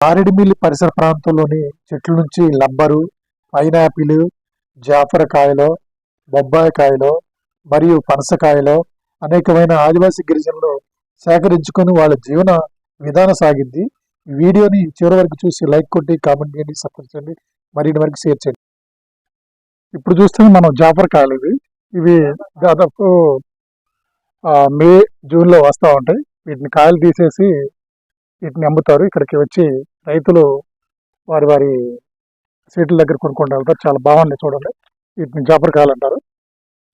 మారేడుమిల్లి పరిసర ప్రాంతంలోని చెట్ల నుంచి లబ్బరు పైనాపిల్ జాఫరకాయలో బొబ్బాయికాయలో మరియు పనసకాయలో అనేకమైన ఆదివాసీ గిరిజనులు సేకరించుకొని వాళ్ళ జీవన విధానం సాగింది. ఈ వీడియోని చివరి వరకు చూసి లైక్ కొట్టి కామెంట్ చేయండి సపోర్ట్ చేయండి మరిన్ని వరకు షేర్ చేయండి. ఇప్పుడు చూస్తే మనం జాఫరకాయలు ఇవి. ఇవి దాదాపు మే జూన్లో వస్తూ ఉంటాయి. వీటిని కాయలు తీసేసి వీటిని అమ్ముతారు. ఇక్కడికి వచ్చి రైతులు వారి వారి సీట్ల దగ్గర కొనుక్కుంటూ వెళ్తారు చాలా బాగుంది చూడండి వీటిని జాపరకాయలు అంటారు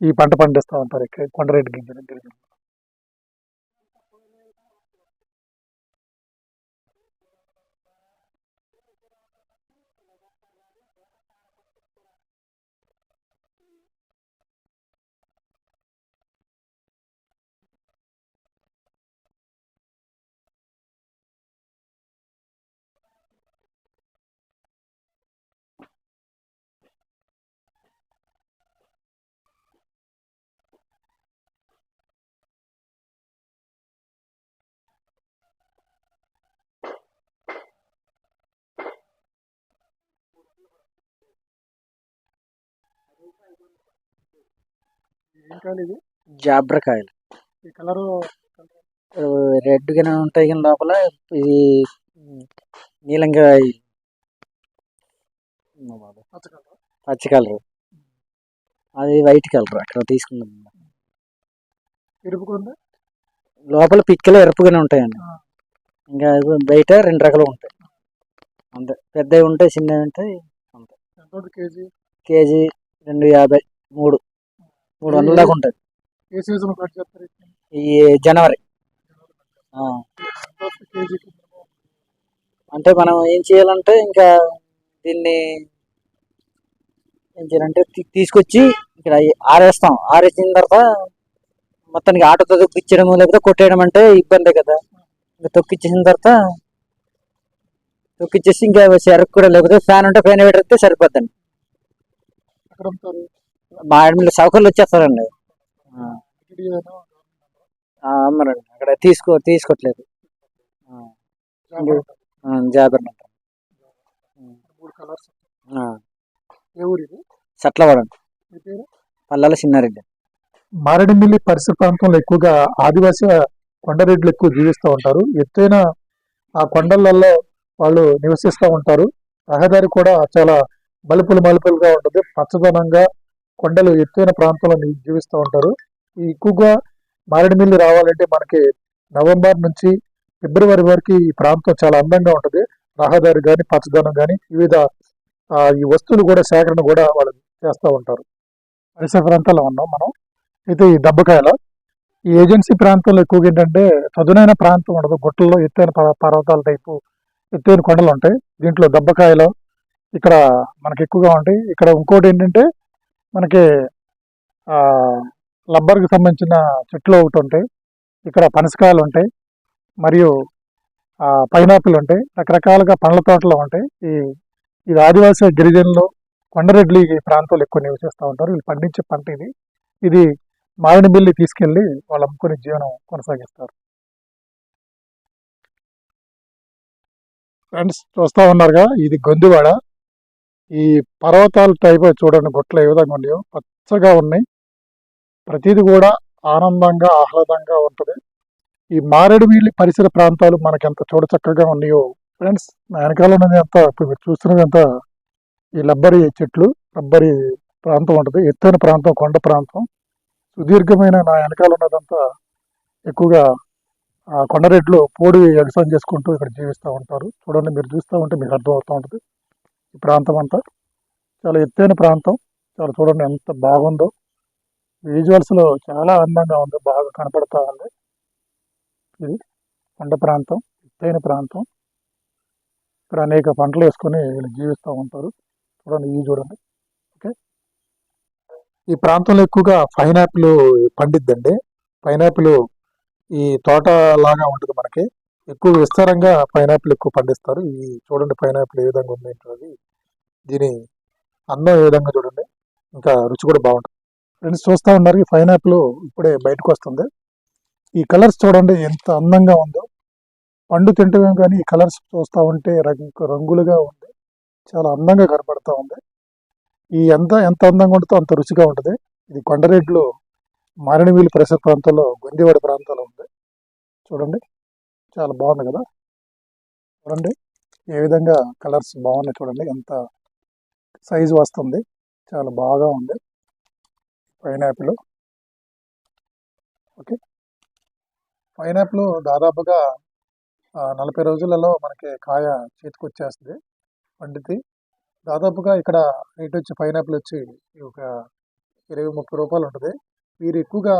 ఈ పంట పండిస్తూ ఉంటారు ఇక్కడ కొండరెడ్డి గింజలు గిరిజనులు. ఏం కాయలు ఇది? జాబ్రకాయలు. ఈ కలరు రెడ్ గానే ఉంటాయి కానీ లోపల. ఇది నీలంగా పచ్చ కలర్? అది వైట్ కలర్ అక్కడ ఎరుపుకుంది లోపల పిక్కలు ఎరుపుగానే ఉంటాయండి. ఇంకా బయట రెండు రకాలు ఉంటాయి. అంతే. పెద్దవి ఉంటాయి చిన్నవి ఉంటాయి ఉంటుంది కేజీ? కేజీ రెండు యాభై మూడు. మూడు వందల దాకా ఉంటుంది. ఏ సీజన్ కట్ చేస్తారు? వీటిని? ఈ జనవరి. అంటే మనం ఏం చేయాలంటే ఇంకా దీన్ని ఏం చేయాలంటే తీసుకొచ్చి ఇక్కడ ఆరేస్తాం. ఆరేసిన తర్వాత మొత్తానికి ఆటోతో తొక్కిచ్చడం లేకపోతే కొట్టేయడం అంటే ఇబ్బందే కదా. ఇంకా తొక్కిచ్చేసిన తర్వాత తొక్కిచ్చేసి ఇంకా చెరకు కూడా లేకపోతే ఫ్యాన్ ఉంటే ఫ్యాన్ పెడితే సరిపోద్దండి. మా ఆడమిల్లి సౌకర్యాలు వచ్చేస్తారండి. అమ్మరండి అక్కడ తీసుకో తీసుకోవట్లేదు జాబర్ అంటారు మూడు కలర్స్. ఆ, ఏ ఊరు ఇది సట్లవాడండి పల్లాల చిన్నారెడ్డి. మారేడుమిల్లి పరిసర ప్రాంతంలో ఎక్కువగా ఆదివాసీ కొండరెడ్లు ఎక్కువ జీవిస్తూ ఉంటారు. ఎత్తైన ఆ కొండలలో వాళ్ళు నివసిస్తూ ఉంటారు. రహదారి కూడా చాలా మలుపులు మలుపులుగా ఉంటుంది. పచ్చదనంగా కొండలు ఎత్తైన ప్రాంతంలో జీవిస్తూ ఉంటారు. ఈ ఎక్కువగా మారేడుమిల్లి రావాలంటే మనకి నవంబర్ నుంచి ఫిబ్రవరి వరకు ఈ ప్రాంతం చాలా అందంగా ఉంటుంది. రహదారి కానీ పచ్చదనం కానీ వివిధ ఈ వస్తువులు కూడా సేకరణ కూడా వాళ్ళు చేస్తూ ఉంటారు. పరిసర ప్రాంతాల్లో ఉన్నాం మనం. అయితే ఈ దెబ్బకాయల ఈ ఏజెన్సీ ప్రాంతంలో ఎక్కువగా ఏంటంటే చదునైన ప్రాంతం ఉండదు. గుట్టల్లో ఎత్తైన పర్వతాల టైపు ఎత్తైన కొండలు ఉంటాయి. దీంట్లో దెబ్బకాయలు ఇక్కడ మనకి ఎక్కువగా ఉంటాయి. ఇక్కడ ఇంకోటి ఏంటంటే మనకి రబ్బర్కి సంబంధించిన చెట్లు ఒకటి ఉంటాయి. ఇక్కడ పనసకాయలు ఉంటాయి. మరియు పైనాపిల్ ఉంటాయి. రకరకాలుగా పండ్ల తోటలు ఉంటాయి. ఈ ఇది ఆదివాసీ గిరిజనులు కొండరెడ్లు ఈ ప్రాంతంలో ఎక్కువ నివసిస్తూ ఉంటారు. వీళ్ళు పండించే పంట ఇది. ఇది మామిడిమిల్లి తీసుకెళ్ళి వాళ్ళు అమ్ముకుని జీవనం కొనసాగిస్తారు. ఫ్రెండ్స్ చూస్తూ ఉన్నారుగా ఇది గొంతువాడ. ఈ పర్వతాల టైప్ చూడండి గుట్టలు ఏ విధంగా ఉన్నాయో. పచ్చగా ఉన్నాయి. ప్రతిది కూడా ఆనందంగా ఆహ్లాదంగా ఉంటుంది. ఈ మారేడుమిల్లి పరిసర ప్రాంతాలు మనకి ఎంత చూడచక్కగా ఉన్నాయో. ఫ్రెండ్స్ నా వెనకాల ఉన్నది ఇప్పుడు మీరు చూస్తున్నది అంత ఈ రబ్బరి చెట్లు. రబ్బరి ప్రాంతం ఉంటుంది. ఎత్తైన ప్రాంతం కొండ ప్రాంతం. సుదీర్ఘమైన నా వెనకాల ఉన్నదంతా ఎక్కువగా ఆ కొండరెడ్లు పోడి వ్యవసాయం చేసుకుంటూ ఇక్కడ జీవిస్తూ ఉంటారు. చూడండి మీరు చూస్తూ ఉంటే మీకు అర్థమవుతూ ఉంటుంది. ఈ ప్రాంతం అంతా. చాలా ఎత్తైన ప్రాంతం. చాలా చూడండి ఎంత బాగుందో. విజువల్స్లో చాలా అందంగా ఉంది బాగా కనపడతా ఉంది. ఇది కొండ ప్రాంతం ఎత్తైన ప్రాంతం. ఇక్కడ అనేక పంటలు వేసుకొని వీళ్ళు జీవిస్తూ ఉంటారు. చూడండి ఇవి చూడండి. ఓకే. ఈ ప్రాంతంలో ఎక్కువగా పైనాపిల్ పండిద్దండి. పైనాపిల్ ఈ తోట లాగా ఉంటుంది మనకి. ఎక్కువ విస్తారంగా పైనాపిల్ ఎక్కువ పండిస్తారు. ఈ చూడండి పైనాపిల్ ఏ విధంగా ఉంది ఏంటది దీని అందం ఏ విధంగా చూడండి. ఇంకా రుచి కూడా బాగుంటుంది. ఫ్రెండ్స్ చూస్తూ ఉన్నారు ఈ పైనాపిల్ ఇప్పుడే బయటకు వస్తుంది. ఈ కలర్స్ చూడండి ఎంత అందంగా ఉందో. పండు తింటమే కానీ ఈ కలర్స్ చూస్తూ ఉంటే రంగు రంగులుగా ఉంది చాలా అందంగా కనపడుతూ ఉంది. ఈ ఎంత ఎంత అందంగా ఉంటుందో అంత రుచిగా ఉంటుంది. ఇది కొండరేట్లు మారణవీలు పరిసర ప్రాంతంలో గొందివాడ ప్రాంతంలో ఉంది. చూడండి చాలా బాగుంది కదా. చూడండి ఏ విధంగా కలర్స్ బాగున్నాయి చూడండి. ఎంత సైజు వస్తుంది. చాలా బాగా ఉంది. పైనాపిల్. ఓకే. పైనాపిల్ దాదాపుగా నలభై రోజులలో మనకి కాయ చేతికి వచ్చేస్తుంది పండితే దాదాపుగా ఇక్కడ రేట్ వచ్చి పైనాపిల్ వచ్చి ఒక ఇరవై ముప్పై రూపాయలు ఉంటుంది. వీరు ఎక్కువగా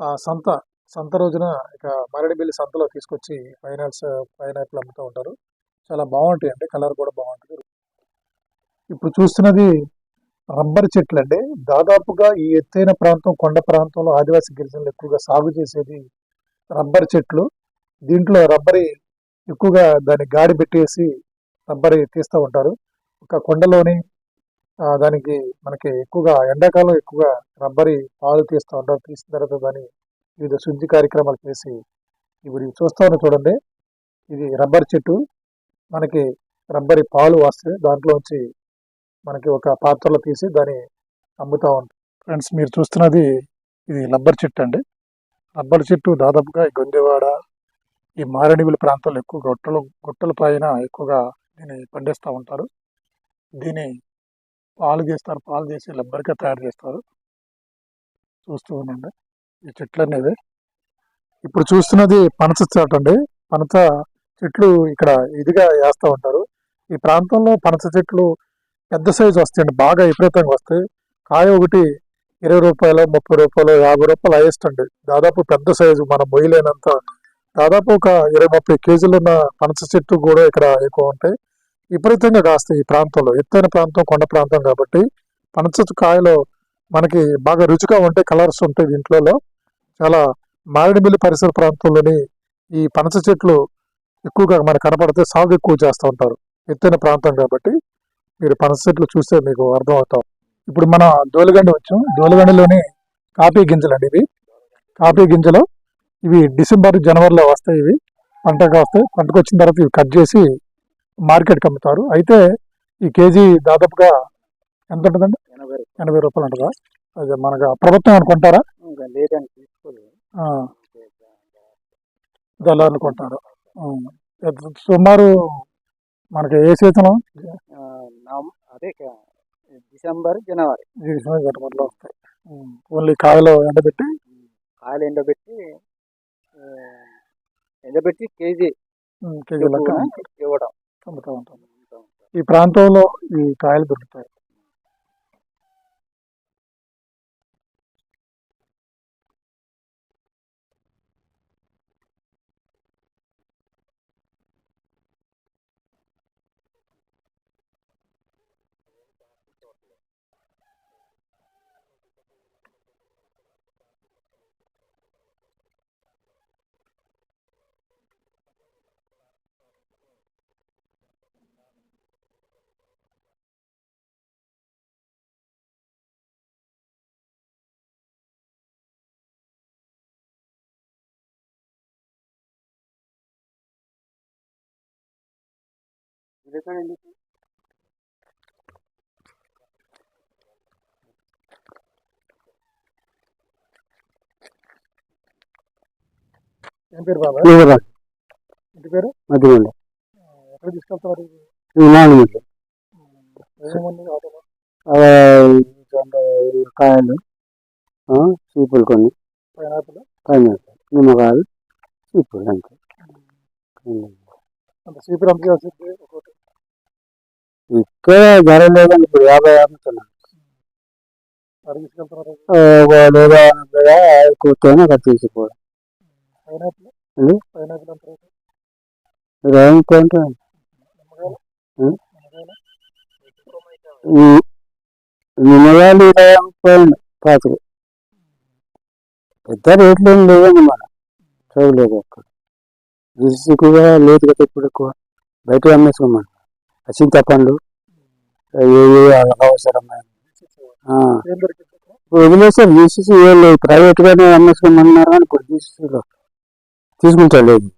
ఆ సంత సంత రోజున ఇక మరడిబిల్లి సంతలో తీసుకొచ్చి పైనాప్స్ పైనాపిల్ అమ్ముతూ ఉంటారు. చాలా బాగుంటాయి అండి కలర్ కూడా బాగుంటుంది. ఇప్పుడు చూస్తున్నది రబ్బర్ చెట్లు అండి దాదాపుగా ఈ ఎత్తైన ప్రాంతం కొండ ప్రాంతంలో ఆదివాసీ గిరిజనులు ఎక్కువగా సాగు చేసేది రబ్బర్ చెట్లు. దీంట్లో రబ్బరి ఎక్కువగా దాన్ని గాడి పెట్టేసి రబ్బరి తీస్తూ ఉంటారు. ఒక కొండలోని దానికి మనకి ఎక్కువగా ఎండాకాలం ఎక్కువగా రబ్బరి పాలు తీస్తూ ఉంటారు. తీసిన తర్వాత దాన్ని వివిధ శుద్ధి కార్యక్రమాలు చేసి ఇప్పుడు ఇవి చూస్తా ఉన్నా చూడండి. ఇది రబ్బర్ చెట్టు. మనకి రబ్బరి పాలు వస్తాయి. దాంట్లోంచి మనకి ఒక పాత్రలో తీసి దాన్ని అమ్ముతా ఉంటాం. ఫ్రెండ్స్ మీరు చూస్తున్నది ఇది రబ్బర్ చెట్టు అండి. రబ్బర్ చెట్టు దాదాపుగా ఈ గొందెవాడ ఈ మారేడుమిల్లి ప్రాంతాల్లో ఎక్కువ గొట్టలు గొట్టల పైన ఎక్కువగా దీన్ని పండిస్తూ ఉంటారు. దీన్ని పాలు చేస్తారు పాలు చేసి రబ్బర్గా తయారు చేస్తారు. చూస్తూ ఉండండి ఈ చెట్లు అనేవి ఇప్పుడు చూస్తున్నది పనస చెట్టు అండి. పనస చెట్లు ఇక్కడ ఇదిగా వేస్తూ ఉంటారు. ఈ ప్రాంతంలో పనస చెట్లు పెద్ద సైజు వస్తాయండి బాగా విపరీతంగా వస్తాయి. కాయ ఒకటి ఇరవై రూపాయలు ముప్పై రూపాయలు యాభై రూపాయలు హైయెస్ట్ అండి దాదాపు పెద్ద సైజు మనం మొయ్యలేనంత. దాదాపు ఒక ఇరవై ముప్పై కేజీలు ఉన్న పనస చెట్టు కూడా ఇక్కడ ఎక్కువ ఉంటాయి. విపరీతంగా కాస్తాయి ఈ ప్రాంతంలో. ఎత్తైన ప్రాంతం కొండ ప్రాంతం కాబట్టి పనస కాయలు మనకి బాగా రుచిగా ఉంటాయి కలర్స్ ఉంటాయి దీంట్లో చాలా మారేడుమిల్లి పరిసర ప్రాంతంలోని ఈ పనస చెట్లు ఎక్కువగా మనకు కనపడితే సాగు ఎక్కువ చేస్తూ ఉంటారు. ఎత్తైన ప్రాంతం కాబట్టి మీరు పనస చెట్లు చూస్తే మీకు అర్థం అవుతాం ఇప్పుడు మన దోలగండి వచ్చాం. దోలగండిలోని కాఫీ గింజలు అండి ఇవి. కాఫీ గింజలు ఇవి డిసెంబర్ జనవరిలో వస్తాయి ఇవి. పంటగా వస్తాయి. పంటకు వచ్చిన తర్వాత ఇవి కట్ చేసి మార్కెట్కి అమ్ముతారు. అయితే ఈ కేజీ దాదాపుగా ఎంత ఉంటుందండి? ఎనభై ఎనభై రూపాయలు ఉంటుందా? అదే మనకు ప్రభుత్వం అనుకుంటారా? ఇంకా లేదని తీసుకోలేదు. ఆ, దళారులు కొంటారు ఆ, ఎంత- సుమారు మనకి ఏ సీజన్? అదే డిసెంబర్ జనవరి. గట్టుబడిలో వస్తాయి. ఓన్లీ కాయలు ఎండబెట్టి? కాయలు ఎండబెట్టి ఎండబెట్టి కేజీ కేజీ లెక్క ఇవ్వడం. అమ్ముతూ ఉంటాం ఈ ప్రాంతంలో ఈ కాయలు దొరుకుతాయి. ఏం పేరు బాబా? ఇంటి పేరు? మధ్యలో ఎక్కడ తీసుకెళ్తారు? నాలుగు కాయలు చీపులు కొన్ని. పైనాపిల్? పైన నిమ్మకాయలు చీపులు అంతే. అంత సీపర్ అంత ఇక్కడ ధర లేదని ఇప్పుడు యాభై అమ్ముతున్నా అక్కడ తీసుకెళ్తున్నారు లేదా కూర్చొని అక్కడ ఏంటంటే నిమ్మకాయలు? ఇరవై ముప్పై పాతిక. పెద్ద రేట్లు ఏం లేదండి మన చూడలేదు అక్కడ కూడా లేదు కదా ఇప్పుడు ఎక్కువ. బయట అమ్మేసుకోమని. చింతపండు ఏ ఏ అవసరమైన. వదిలేసారు జీసీసీ వీళ్ళు ప్రైవేట్ గానే అమ్మేసుకోమన్నారు కానీ ఇప్పుడు జీసీసీలో తీసుకుంటా లేదు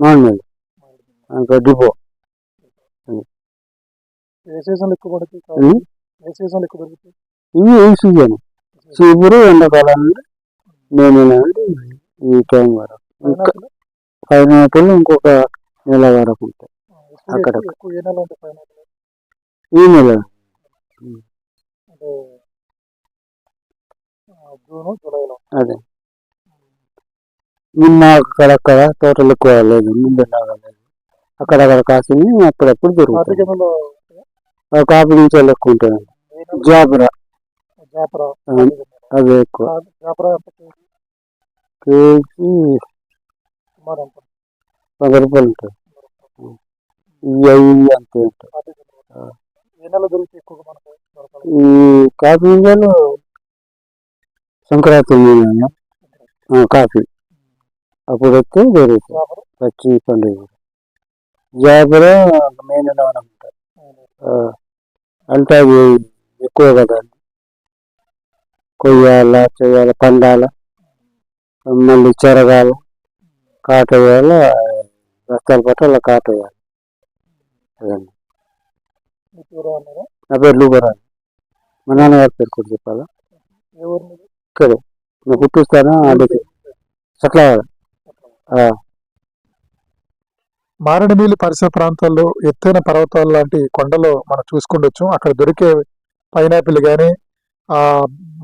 మామూలు ఇంకా డిపో. ఏ ఇవి ఈ సీజన్. చీపురు ఎండాకాలం నుండి ఈ టైం వరకు. పైనాపిల్ ఇంకొక నెల వరకు ఉంటాయి అక్కడ. ఉంటుంది ఈ నెల. అదే. నిన్న అక్కడక్కడ తోటలు ఎక్కువ లేదు. ముందు లేదు. అక్కడక్కడ కాసింది అప్పుడప్పుడు ఆ కాపు నుంచి ఎక్కువ నెల జాబరా. అవి ఎక్కువ. కేజీ? పది రూపాయలు ఉంటాయి ఇవి అవి అంతే ఉంటాయి ఈ కాఫీ గింజలు సంక్రాంతి కాఫీ. అప్పుడు వస్తే దొరుకుతాయి జాపరా పచ్చి పండుగ. జాబర మే నెల వరకు ఉంటాయి. అంటే అవి ఎక్కువ కదా. కొయ్యాల చేయాల పండాల మళ్ళీ చెరగాల కాట వేయాల రస్తాల పట్టు అలా కాట వేయాలి అదండి. నా పేరు లూబరాలు మా నాన్నగారి పేరు కూడా చెప్పాలా? ఇక్కడే. నేను పుట్టిస్తాను అడిగి సట్లవాడ మారేడుమిల్లి పరిసర ప్రాంతాల్లో ఎత్తైన పర్వతాలు లాంటి కొండలు మనం చూసుకుండొచ్చు. అక్కడ దొరికే పైనాపిల్ కానీ ఆ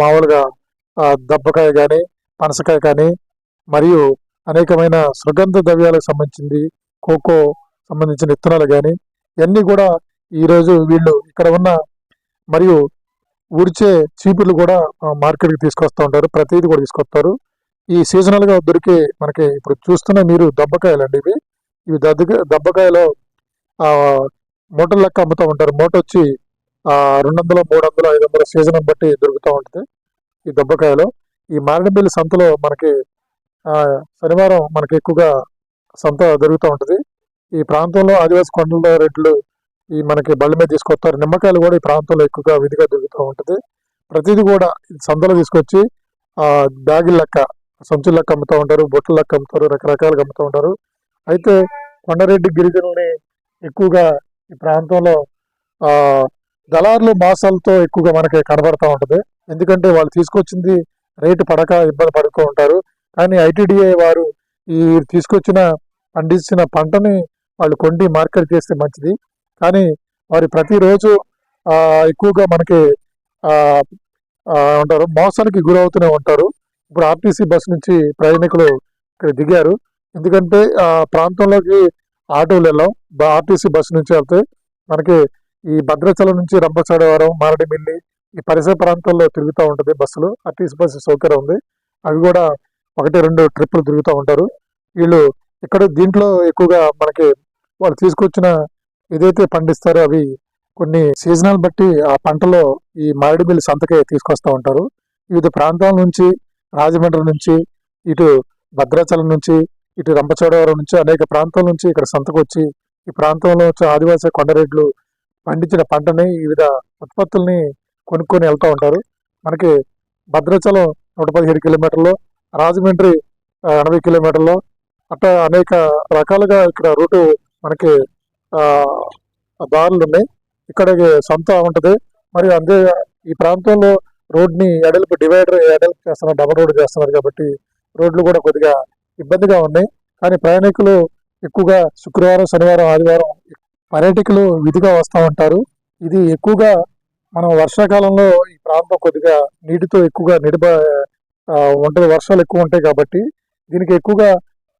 మామూలుగా దబ్బకాయ కానీ పనసకాయ కానీ మరియు అనేకమైన సుగంధ ద్రవ్యాలకు సంబంధించింది కోకో సంబంధించిన విత్తనాలు కానీ ఇవన్నీ కూడా ఈరోజు వీళ్ళు ఇక్కడ ఉన్న మరియు ఊరిచే చీపుర్లు కూడా మార్కెట్కి తీసుకొస్తూ ఉంటారు. ప్రతిదీ కూడా తీసుకొస్తారు. ఈ సీజనల్గా దొరికే మనకి ఇప్పుడు చూస్తున్న మీరు దబ్బకాయలు అండి ఇవి. ఇవి దద్దక దబ్బకాయలో మూటల లెక్క అమ్ముతూ ఉంటారు. మూట వచ్చి రెండు వందలు మూడు వందలు ఐదు వందల సీజన్ బట్టి దొరుకుతూ ఉంటుంది ఈ దెబ్బకాయలో. ఈ మారేడుమిల్లి సంతలో మనకి శనివారం మనకి ఎక్కువగా సంత జరుగుతూ ఉంటుంది. ఈ ప్రాంతంలో ఆదివాసీ కొండల రేట్లు ఈ మనకి బళ్ళ మీద తీసుకొస్తారు. నిమ్మకాయలు కూడా ఈ ప్రాంతంలో ఎక్కువగా విధిగా దొరుకుతూ ఉంటుంది. ప్రతిదీ కూడా సంతలో తీసుకొచ్చి ఆ బ్యాగుల లెక్క సంచుల లెక్క అమ్ముతూ ఉంటారు. బొట్టల లెక్క అమ్ముతారు. రకరకాలుగా అమ్ముతూ ఉంటారు. అయితే కొండరెడ్డి గిరిజనుల్ని ఎక్కువగా ఈ ప్రాంతంలో ఆ దళారులు మాసాలతో ఎక్కువగా మనకి కనబడతా ఉంటుంది. ఎందుకంటే వాళ్ళు తీసుకొచ్చింది రేటు పడక ఇబ్బంది పడుతూ ఉంటారు. కానీ ఐటీడీఏ వారు ఈ తీసుకొచ్చిన పండించిన పంటని వాళ్ళు కొండి మార్కెట్ చేస్తే మంచిది. కానీ వారి ప్రతిరోజు ఎక్కువగా మనకి ఉంటారు మోసానికి గురవుతూనే ఉంటారు. ఇప్పుడు ఆర్టీసీ బస్ నుంచి ప్రయాణికులు ఇక్కడ దిగారు. ఎందుకంటే ఆ ప్రాంతంలోకి ఆటోలు వెళ్ళాం. ఆర్టీసీ బస్సు నుంచి వెళ్తే మనకి ఈ భద్రాచలం నుంచి రంపచోడవరం మారడిమిల్లి ఈ పరిసర ప్రాంతాల్లో తిరుగుతూ ఉంటుంది బస్సులు. ఆర్టీసీ బస్సు సౌకర్యం ఉంది. అవి కూడా ఒకటి రెండు ట్రిప్పులు తిరుగుతూ ఉంటారు. వీళ్ళు ఇక్కడ దీంట్లో ఎక్కువగా మనకి వాళ్ళు తీసుకొచ్చిన ఏదైతే పండిస్తారో అవి కొన్ని సీజనల్ బట్టి ఆ పంటలో ఈ మారేడుమిల్లి సంతకే తీసుకొస్తూ ఉంటారు. వివిధ ప్రాంతాల నుంచి రాజమండ్రి నుంచి ఇటు భద్రాచలం నుంచి ఇటు రంపచోడవరం నుంచి అనేక ప్రాంతాల నుంచి ఇక్కడ సంతకు వచ్చి ఈ ప్రాంతంలో వచ్చే ఆదివాసీ కొండరెడ్లు పండించిన పంటని వివిధ ఉత్పత్తుల్ని కొనుక్కొని వెళ్తూ ఉంటారు. మనకి భద్రాచలం నూట పదిహేడు కిలోమీటర్లు రాజమండ్రి ఎనభై కిలోమీటర్లు. అట్లా అనేక రకాలుగా ఇక్కడ రూటు మనకి దారులు ఉన్నాయి. ఇక్కడికి సంత ఉంటుంది. మరి అంతే ఈ ప్రాంతంలో రోడ్ని ఎడల్పు డివైడర్ ఎడల్పు చేస్తున్నారు డబల్ రోడ్ చేస్తున్నారు కాబట్టి రోడ్లు కూడా కొద్దిగా ఇబ్బందిగా ఉన్నాయి. కానీ ప్రయాణికులు ఎక్కువగా శుక్రవారం శనివారం ఆదివారం పర్యాటకులు విధిగా వస్తూ ఉంటారు. ఇది ఎక్కువగా మనం వర్షాకాలంలో ఈ ప్రాంతం కొద్దిగా నీటితో ఎక్కువగా నిడిబ ఉంటుంది వర్షాలు ఎక్కువ ఉంటాయి కాబట్టి దీనికి ఎక్కువగా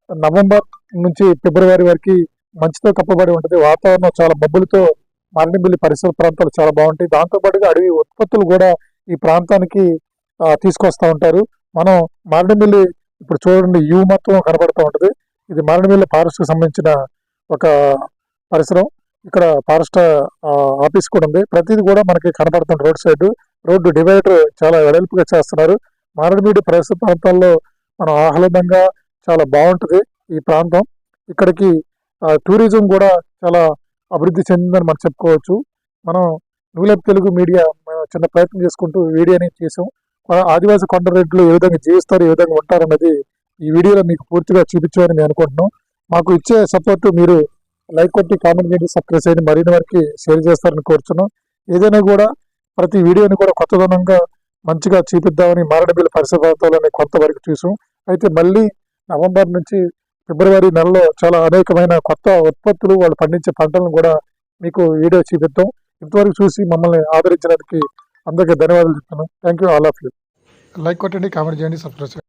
నవంబర్ నుంచి ఫిబ్రవరి వరకు మంచుతో కప్పబడి ఉంటుంది. వాతావరణం చాలా మబ్బులతో మారేడుమిల్లి పరిసర ప్రాంతాలు చాలా బాగుంటాయి. దాంతో పాటుగా అడవి ఉత్పత్తులు కూడా ఈ ప్రాంతానికి తీసుకొస్తూ తీసుకొస్తా ఉంటారు. మనం మారేడుమిల్లి ఇప్పుడు చూడండి యూ మొత్తం కనబడుతూ ఉంటుంది. ఇది మారేడుమిల్లి ఫారెస్ట్కి సంబంధించిన ఒక పరిసరం. ఇక్కడ ఫారెస్ట్ ఆఫీస్ కూడా ఉంది. ప్రతిదీ కూడా మనకి కనబడుతుంది రోడ్ సైడ్. రోడ్డు డివైడర్ చాలా వెడల్పుగా చేస్తున్నారు. మారేడుమిల్లి పరిసర ప్రాంతాల్లో మనం ఆహ్లాదంగా చాలా బాగుంటుంది ఈ ప్రాంతం. ఇక్కడికి టూరిజం కూడా చాలా అభివృద్ధి చెందిందని మనం చెప్పుకోవచ్చు. మనం నూలెప్ తెలుగు మీడియా చిన్న ప్రయత్నం చేసుకుంటూ వీడియోని చేసాం. ఆదివాసీ కొండరెడ్లు ఏ విధంగా జీవిస్తారు ఏ విధంగా ఉంటారు అన్నది ఈ వీడియోలో మీకు పూర్తిగా చూపించామని మేము అనుకుంటున్నాం మాకు ఇచ్చే సపోర్ట్ మీరు లైక్ కొట్టి కామెంట్ చేయండి సబ్స్క్రైబ్ చేయండి. మరిన్ని వారికి షేర్ చేస్తారని కోరుతున్నాం ఏదైనా కూడా ప్రతి వీడియోని కూడా కొత్తదనంగా మంచిగా చూపిద్దామని మారడబిల్ పరిసర కొంతవరకు చూసాం. అయితే మళ్ళీ నవంబర్ నుంచి ఫిబ్రవరి నెలలో చాలా అనేకమైన కొత్త ఉత్పత్తులు వాళ్ళు పండించే పంటలను కూడా మీకు వీడియో చూపిద్దాం. ఇంతవరకు చూసి మమ్మల్ని ఆదరించినందుకు అందరికీ ధన్యవాదాలు చెప్తున్నాను thank you all of you like కొట్టండి కామెంట్ చేయండి సబ్స్క్రైబ్